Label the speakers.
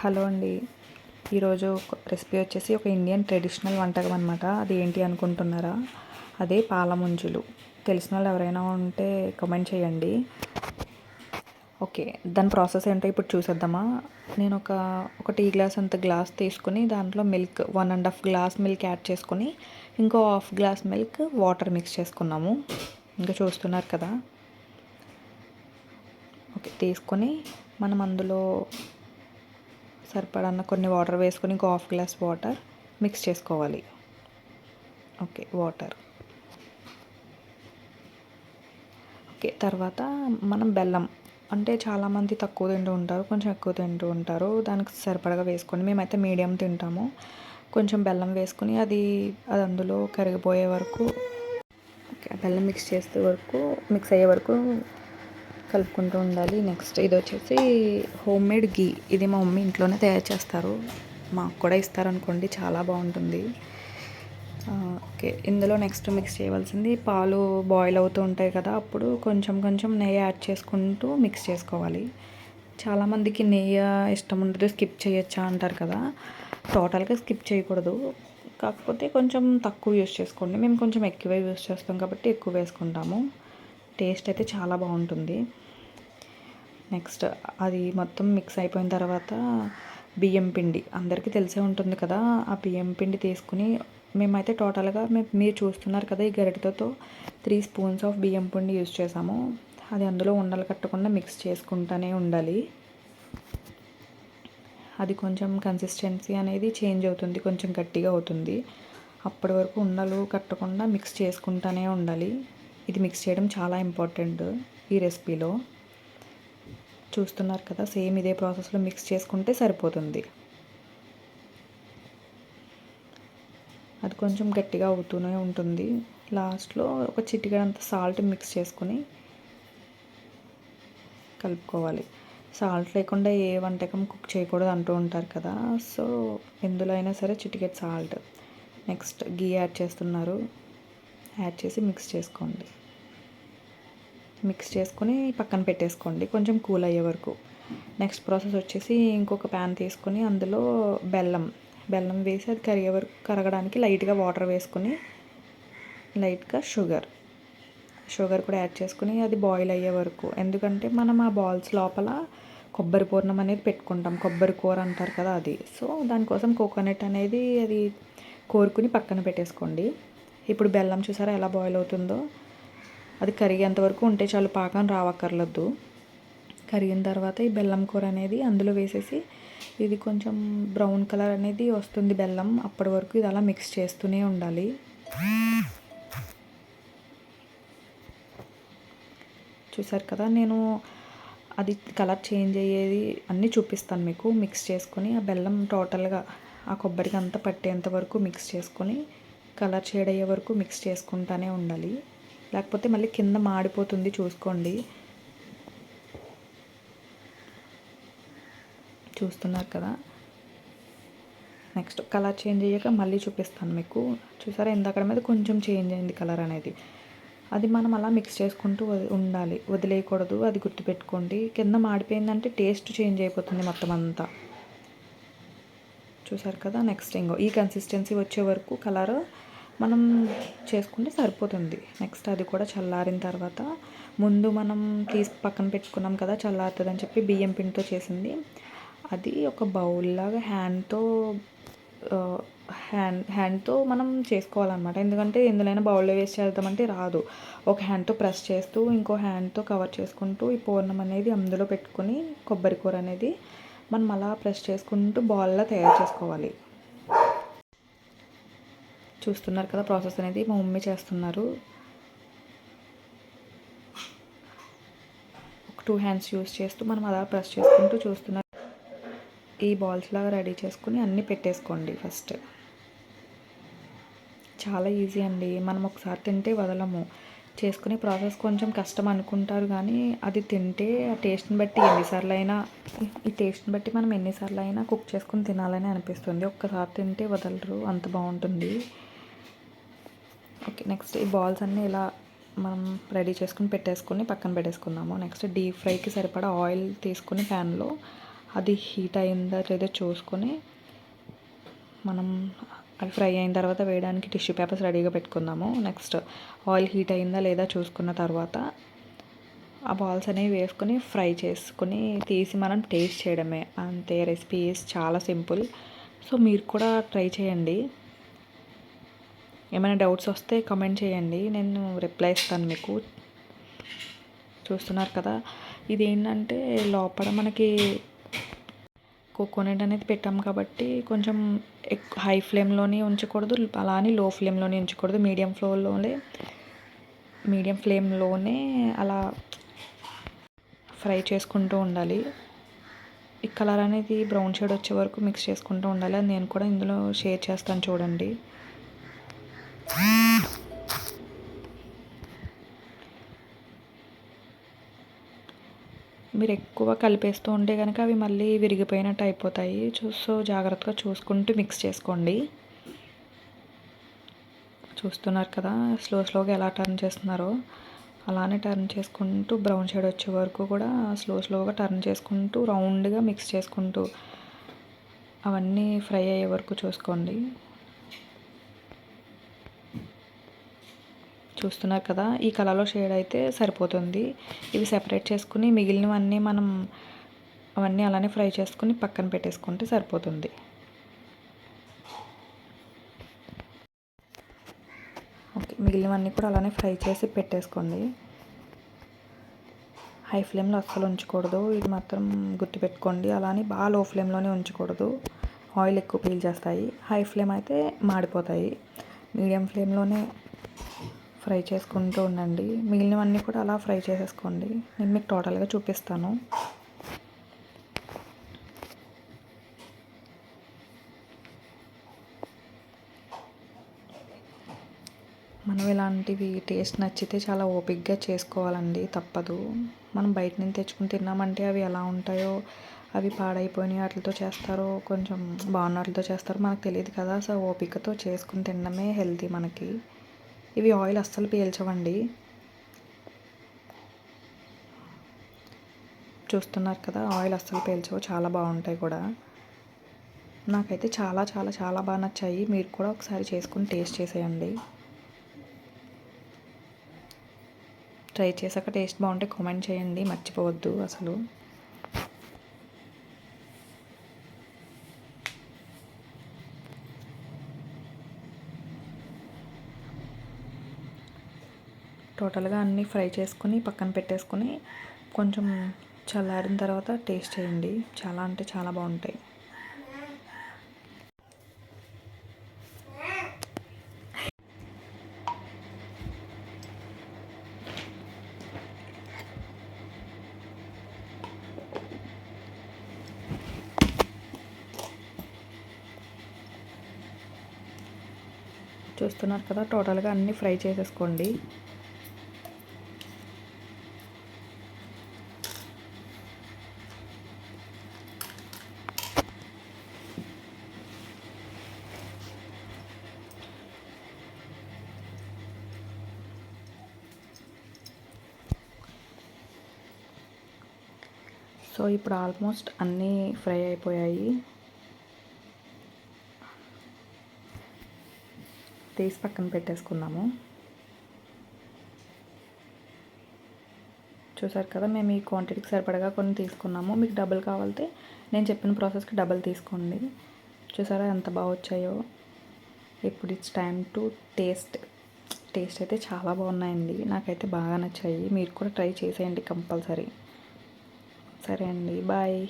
Speaker 1: Hello అండి. ఈరోజు recipe వచ్చేసి ఒక ఇండియన్ ట్రెడిషనల్ వంటకం అనమాట అది ఏంటి అనుకుంటున్నారా? అదే పాల ముంజులు తెలిసిన వాళ్ళు ఎవరైనా ఉంటే కమెంట్ చేయండి. ఓకే దాని ప్రాసెస్ ఏంటో ఇప్పుడు చూసేద్దామా? నేను ఒక ఒక టీ గ్లాస్ అంత గ్లాస్ తీసుకుని దాంట్లో milk one and half glass milk add చేసుకొని ఇంకో half glass milk water mix చేసుకున్నాము. ఇంకా చూస్తున్నారు కదా. ఓకే తీసుకొని మనం అందులో సరిపడన్న కొన్ని వాటర్ వేసుకొని ఇంకో హాఫ్ గ్లాస్ వాటర్ మిక్స్ చేసుకోవాలి. Okay water. ఓకే తర్వాత మనం బెల్లం. అంటే చాలామంది తక్కువ తింటూ ఉంటారు కొంచెం ఎక్కువ తింటూ ఉంటారు. దానికి సరిపడగా వేసుకొని మేమైతే మీడియం తింటాము. కొంచెం బెల్లం వేసుకొని అది అది అందులో కరిగిపోయే వరకు ఓకే బెల్లం మిక్స్ చేసే వరకు మిక్స్ అయ్యే వరకు కలుపుకుంటూ ఉండాలి. నెక్స్ట్ ఇది వచ్చేసి హోమ్ మేడ్ గీ ఇది మా మమ్మీ ఇంట్లోనే తయారు చేస్తారు. మాకు కూడా ఇస్తారనుకోండి చాలా బాగుంటుంది. ఓకే. ఇందులో నెక్స్ట్ మిక్స్ చేయవలసింది పాలు బాయిల్ అవుతూ ఉంటాయి కదా అప్పుడు కొంచెం కొంచెం నెయ్యి యాడ్ చేసుకుంటూ మిక్స్ చేసుకోవాలి. చాలామందికి నెయ్యి ఇష్టం ఉండదు స్కిప్ చేయొచ్చా అంటారు కదా. టోటల్గా స్కిప్ చేయకూడదు. కాకపోతే కొంచెం తక్కువ యూస్ చేసుకోండి. మేము కొంచెం ఎక్కువ యూస్ చేస్తాం కాబట్టి ఎక్కువ వేసుకుంటాము. టేస్ట్ అయితే చాలా బాగుంటుంది. నెక్స్ట్ అది మొత్తం మిక్స్ అయిపోయిన తర్వాత బియ్యం పిండి. అందరికీ తెలిసే ఉంటుంది కదా ఆ బియ్యం పిండి తీసుకుని మేమైతే టోటల్గా మీరు చూస్తున్నారు కదా ఈ గరిటతో త్రీ స్పూన్స్ ఆఫ్ బియ్యం పిండి యూజ్ చేసాము. అది అందులో ఉండలు కట్టకుండా మిక్స్ చేసుకుంటూనే ఉండాలి. అది కొంచెం కన్సిస్టెన్సీ అనేది చేంజ్ అవుతుంది కొంచెం గట్టిగా అవుతుంది. అప్పటి వరకు ఉండలు కట్టకుండా మిక్స్ చేసుకుంటూనే ఉండాలి. ఇది మిక్స్ చేయడం చాలా ఇంపార్టెంట్ ఈ రెసిపీలో చూస్తున్నారు కదా సేమ్ ఇదే ప్రాసెస్లో మిక్స్ చేసుకుంటే సరిపోతుంది. అది కొంచెం గట్టిగా అవుతూనే ఉంటుంది. లాస్ట్లో ఒక చిటికెడంత సాల్ట్ మిక్స్ చేసుకొని కలుపుకోవాలి. సాల్ట్ లేకుండా ఏ వంటకం కుక్ చేయకూడదు అంటూ ఉంటారు కదా సో ఎందులో అయినా సరే చిటికెట్ సాల్ట్ నెక్స్ట్ గీ యాడ్ చేస్తున్నారు. యాడ్ చేసి మిక్స్ చేసుకోండి. మిక్స్ చేసుకొని పక్కన పెట్టేసుకోండి. కొంచెం కూల్ అయ్యే వరకు. నెక్స్ట్ ప్రాసెస్ వచ్చేసి ఇంకొక ప్యాన్ తీసుకొని అందులో బెల్లం బెల్లం వేసి అది కరిగే వరకు కరగడానికి లైట్గా వాటర్ వేసుకొని లైట్గా షుగర్ షుగర్ కూడా యాడ్ చేసుకుని అది బాయిల్ అయ్యే వరకు. ఎందుకంటే మనం ఆ బాల్స్ లోపల కొబ్బరి పూర్ణం అనేది పెట్టుకుంటాం. కొబ్బరి కూర అంటారు కదా అది. సో దానికోసం కోకోనట్ అనేది అది కోరుకుని పక్కన పెట్టేసుకోండి. ఇప్పుడు బెల్లం చూసారా ఎలా బాయిల్ అవుతుందో? అది కరిగేంత వరకు ఉంటే చాలు పాకం రావక్కర్లేదు కరిగిన తర్వాత ఈ బెల్లం కూర అనేది అందులో వేసేసి ఇది కొంచెం బ్రౌన్ కలర్ అనేది వస్తుంది బెల్లం. అప్పటి వరకు ఇది అలా మిక్స్ చేస్తూనే ఉండాలి. చూసారు కదా నేను అది కలర్ చేంజ్ అయ్యేది అన్నీ చూపిస్తాను మీకు. మిక్స్ చేసుకొని ఆ బెల్లం టోటల్గా ఆ కొబ్బరికి అంతా పట్టేంత వరకు మిక్స్ చేసుకొని కలర్ షేడ్ అయ్యే వరకు మిక్స్ చేసుకుంటూనే ఉండాలి. లేకపోతే మళ్ళీ కింద మాడిపోతుంది చూసుకోండి. చూస్తున్నారు కదా? నెక్స్ట్ కలర్ చేంజ్ అయ్యాక మళ్ళీ చూపిస్తాను మీకు. చూసారా? ఇందాక మీద కొంచెం చేంజ్ అయింది కలర్ అనేది. అది మనం అలా మిక్స్ చేసుకుంటూ ఉండాలి. వదిలేయకూడదు. అది గుర్తుపెట్టుకోండి. కింద మాడిపోయిందంటే టేస్ట్ చేంజ్ అయిపోతుంది మొత్తం అంతా. చూసారు కదా నెక్స్ట్ ఇంకో. ఈ కన్సిస్టెన్సీ వచ్చే వరకు కలర్ మనం చేసుకుంటే సరిపోతుంది. నెక్స్ట్ అది కూడా చల్లారిన తర్వాత ముందు మనం తీసి పక్కన పెట్టుకున్నాం కదా చల్లారుతుంది అని చెప్పి బియ్యం పిండితో చేసింది. అది ఒక బౌల్ లాగా హ్యాండ్తో హ్యాండ్ హ్యాండ్తో మనం చేసుకోవాలన్నమాట. ఎందుకంటే ఎందులోనైనా బౌల్లో వేసి చేద్దామంటే రాదు. ఒక హ్యాండ్తో ప్రెస్ చేస్తూ ఇంకో హ్యాండ్తో కవర్ చేసుకుంటూ ఈ పూర్ణం అనేది అందులో పెట్టుకొని కొబ్బరి కూర అనేది మనం అలా ప్రెస్ చేసుకుంటూ బాల్లా తయారు చేసుకోవాలి. చూస్తున్నారు కదా ప్రాసెస్ అనేది మా మమ్మీ చేస్తున్నారు. ఒక టూ హ్యాండ్స్ యూస్ చేస్తూ మనం అలా ప్రెస్ చేసుకుంటూ చూస్తున్నారు. ఈ బాల్స్ లాగా రెడీ చేసుకుని అన్నీ పెట్టేసుకోండి ఫస్ట్. చాలా ఈజీ అండి. మనం ఒకసారి తింటే వదలము. చేసుకునే ప్రాసెస్ కొంచెం కష్టం అనుకుంటారు కానీ అది తింటే ఆ టేస్ట్ని బట్టి ఎన్నిసార్లు అయినా ఈ టేస్ట్ని బట్టి మనం ఎన్నిసార్లు అయినా కుక్ చేసుకుని తినాలని అనిపిస్తుంది. ఒక్కసారి తింటే వదలరు అంత బాగుంటుంది. ఓకే నెక్స్ట్ ఈ బాల్స్ అన్నీ ఇలా మనం రెడీ చేసుకుని పెట్టేసుకుని పక్కన పెట్టేసుకుందాము. నెక్స్ట్ డీప్ ఫ్రైకి సరిపడా ఆయిల్ తీసుకుని ప్యాన్లో అది హీట్ అయిందా లేదా చూసుకొని మనం అది ఫ్రై అయిన తర్వాత వేయడానికి టిష్యూ పేపర్స్ రెడీగా పెట్టుకుందాము. నెక్స్ట్ ఆయిల్ హీట్ అయిందా లేదా చూసుకున్న తర్వాత ఆ బాల్స్ అనేవి వేసుకొని ఫ్రై చేసుకొని తీసి మనం టేస్ట్ చేయడమే. అంతే రెసిపీ చాలా సింపుల్. సో మీరు కూడా ట్రై చేయండి. ఏమైనా డౌట్స్ వస్తే కమెంట్ చేయండి. నేను రిప్లై ఇస్తాను మీకు. చూస్తున్నారు కదా ఇది ఏంటంటే లోపల మనకి కోకోనట్ అనేది పెట్టాం కాబట్టి కొంచెం హై ఫ్లేమ్లోనే ఉంచకూడదు అలానే లో ఫ్లేమ్లోనే ఉంచకూడదు. మీడియం ఫ్లోర్లోనే మీడియం ఫ్లేమ్లోనే అలా ఫ్రై చేసుకుంటూ ఉండాలి. ఈ కలర్ అనేది బ్రౌన్ షేడ్ వచ్చే వరకు మిక్స్ చేసుకుంటూ ఉండాలి. అది నేను కూడా ఇందులో షేర్ చేస్తాను చూడండి. మీరు ఎక్కువ కలిపేస్తూ ఉంటే కనుక అవి మళ్ళీ విరిగిపోయినట్టు అయిపోతాయి. సో జాగ్రత్తగా చూసుకుంటూ మిక్స్ చేసుకోండి. చూస్తున్నారు కదా స్లో స్లోగా ఎలా టర్న్ చేస్తున్నారో. అలానే టర్న్ చేసుకుంటూ బ్రౌన్ షేడ్ వచ్చే వరకు కూడా స్లో స్లోగా టర్న్ చేసుకుంటూ రౌండ్గా మిక్స్ చేసుకుంటూ అవన్నీ ఫ్రై అయ్యే వరకు చూసుకోండి. చూస్తున్నారు కదా ఈ కలర్లో షేడ్ అయితే సరిపోతుంది. ఇవి సెపరేట్ చేసుకుని మిగిలినవన్నీ మనం అవన్నీ అలానే ఫ్రై చేసుకుని పక్కన పెట్టేసుకుంటే సరిపోతుంది. ఓకే మిగిలినవన్నీ కూడా అలానే ఫ్రై చేసి పెట్టేసుకోండి. హై ఫ్లేమ్లో అస్సలు ఉంచకూడదు. ఇది మాత్రం గుర్తుపెట్టుకోండి అలానే బాగా లో ఫ్లేమ్లోనే ఉంచకూడదు. ఆయిల్ ఎక్కువ పీల్ చేస్తాయి. హై ఫ్లేమ్ అయితే మాడిపోతాయి. మీడియం ఫ్లేమ్లోనే ఫ్రై చేసుకుంటూ ఉండండి. మిగిలినవన్నీ కూడా అలా ఫ్రై చేసేసుకోండి. నేను మీకు టోటల్గా చూపిస్తాను. మనం ఇలాంటివి టేస్ట్ నచ్చితే చాలా ఓపిక్గా చేసుకోవాలండి. తప్పదు. మనం బయట నుంచి తెచ్చుకుని తిన్నామంటే అవి ఎలా ఉంటాయో అవి పాడైపోయినాయి వాటితో చేస్తారో కొంచెం బాగున్న వాటితో చేస్తారో మనకు తెలియదు కదా. సో ఓపికతో చేసుకుని తినడమే హెల్తీ మనకి. ఇవి ఆయిల్ అస్సలు పీల్చవండి. చూస్తున్నారు కదా ఆయిల్ అస్సలు పీల్చవు చాలా బాగుంటాయి కూడా. నాకైతే చాలా చాలా చాలా బాగా నచ్చాయి. మీరు కూడా ఒకసారి చేసుకుని టేస్ట్ చేసేయండి. ట్రై చేశాక టేస్ట్ బాగుంటే కామెంట్ చేయండి మర్చిపోవద్దు అసలు. టోటల్గా అన్నీ ఫ్రై చేసుకుని పక్కన పెట్టేసుకొని కొంచెం చల్లారిన తర్వాత టేస్ట్ చేయండి. చాలా అంటే చాలా బాగుంటాయి. చూస్తున్నారు కదా టోటల్గా అన్నీ ఫ్రై చేసేసుకోండి. సో ఇప్పుడు ఆల్మోస్ట్ అన్నీ ఫ్రై అయిపోయాయి. తీసి పక్కన పెట్టేసుకున్నాము చూసారు కదా మేము ఈ క్వాంటిటీకి సరిపడగా కొన్ని తీసుకున్నాము. మీకు డబుల్ కావాలంటే నేను చెప్పిన ప్రాసెస్కి డబుల్ తీసుకోండి. చూసారా ఎంత బాగా వచ్చాయో. ఇప్పుడు it's time to taste taste అయితే చాలా బాగున్నాయండి. నాకైతే బాగా నచ్చాయి. మీరు కూడా ట్రై చేసేయండి కంపల్సరీ. సరే అండి బాయ్.